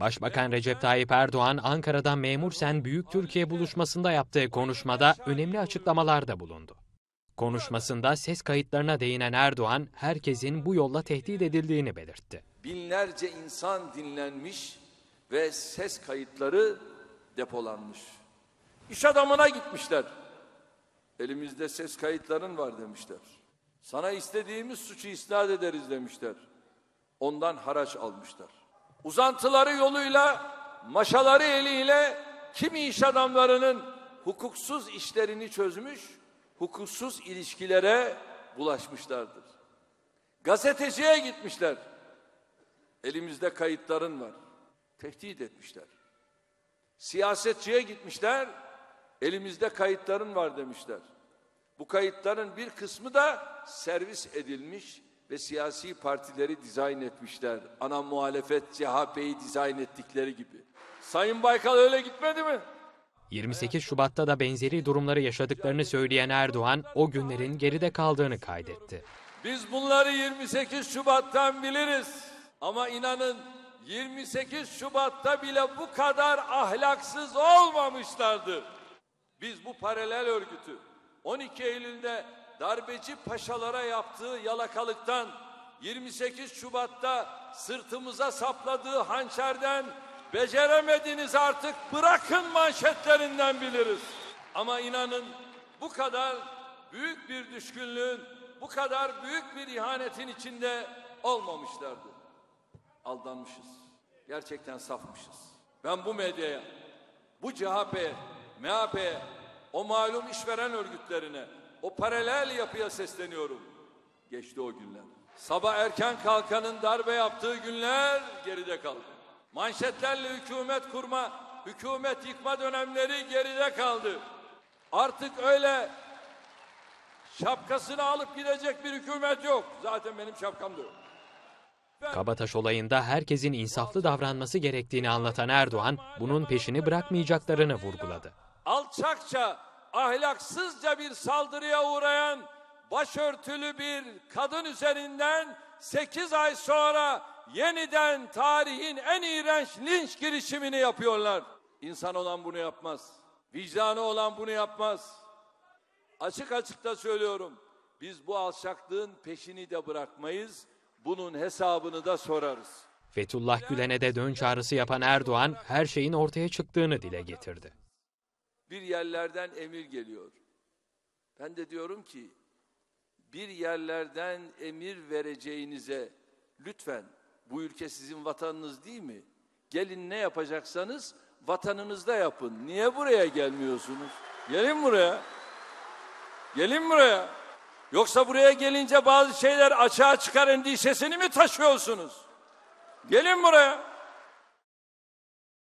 Başbakan Recep Tayyip Erdoğan Ankara'da Memur Sen Büyük Türkiye buluşmasında yaptığı konuşmada önemli açıklamalarda bulundu. Konuşmasında ses kayıtlarına değinen Erdoğan, herkesin bu yolla tehdit edildiğini belirtti. Binlerce insan dinlenmiş ve ses kayıtları depolanmış. İş adamına gitmişler. Elimizde ses kayıtların var demişler. Sana istediğimiz suçu isnat ederiz demişler. Ondan haraç almışlar. Uzantıları yoluyla, maşaları eliyle kimi iş adamlarının hukuksuz işlerini çözmüş, hukuksuz ilişkilere bulaşmışlardır. Gazeteciye gitmişler. Elimizde kayıtların var. Tehdit etmişler. Siyasetçiye gitmişler. Elimizde kayıtların var demişler. Bu kayıtların bir kısmı da servis edilmiş ve siyasi partileri dizayn etmişler. Ana muhalefet CHP'yi dizayn ettikleri gibi. Sayın Baykal öyle gitmedi mi? 28 Şubat'ta da benzeri durumları yaşadıklarını söyleyen Erdoğan, o günlerin geride kaldığını kaydetti. Biz bunları 28 Şubat'tan biliriz. Ama inanın 28 Şubat'ta bile bu kadar ahlaksız olmamışlardı. Biz bu paralel örgütü 12 Eylül'de darbeci paşalara yaptığı yalakalıktan 28 Şubat'ta sırtımıza sapladığı hançerden beceremediniz artık bırakın manşetlerinden biliriz. Ama inanın bu kadar büyük bir düşkünlüğün, bu kadar büyük bir ihanetin içinde olmamışlardı. Aldanmışız. Gerçekten safmışız. Ben bu medyaya, bu CHP'ye, MHP'ye, o malum işveren örgütlerine, o paralel yapıya sesleniyorum. Geçti o günler. Sabah erken kalkanın darbe yaptığı günler geride kaldı. Manşetlerle hükümet kurma, hükümet yıkma dönemleri geride kaldı. Artık öyle şapkasını alıp gidecek bir hükümet yok. Zaten benim şapkam da yok. Kabataş olayında herkesin insaflı davranması gerektiğini anlatan Erdoğan, bunun peşini bırakmayacaklarını vurguladı. Alçakça, ahlaksızca bir saldırıya uğrayan başörtülü bir kadın üzerinden 8 ay sonra yeniden tarihin en iğrenç linç girişimini yapıyorlar. İnsan olan bunu yapmaz. Vicdanı olan bunu yapmaz. Açık açık da söylüyorum. Biz bu alçaklığın peşini de bırakmayız. Bunun hesabını da sorarız. Fethullah Gülen'e de dön çağrısı yapan Erdoğan, her şeyin ortaya çıktığını dile getirdi. Bir yerlerden emir geliyor. Ben de diyorum ki bir yerlerden emir vereceğinize lütfen bu ülke sizin vatanınız değil mi? Gelin ne yapacaksanız vatanınızda yapın. Niye buraya gelmiyorsunuz? Gelin buraya. Gelin buraya. Yoksa buraya gelince bazı şeyler açığa çıkar endişesini mi taşıyorsunuz? Gelin buraya.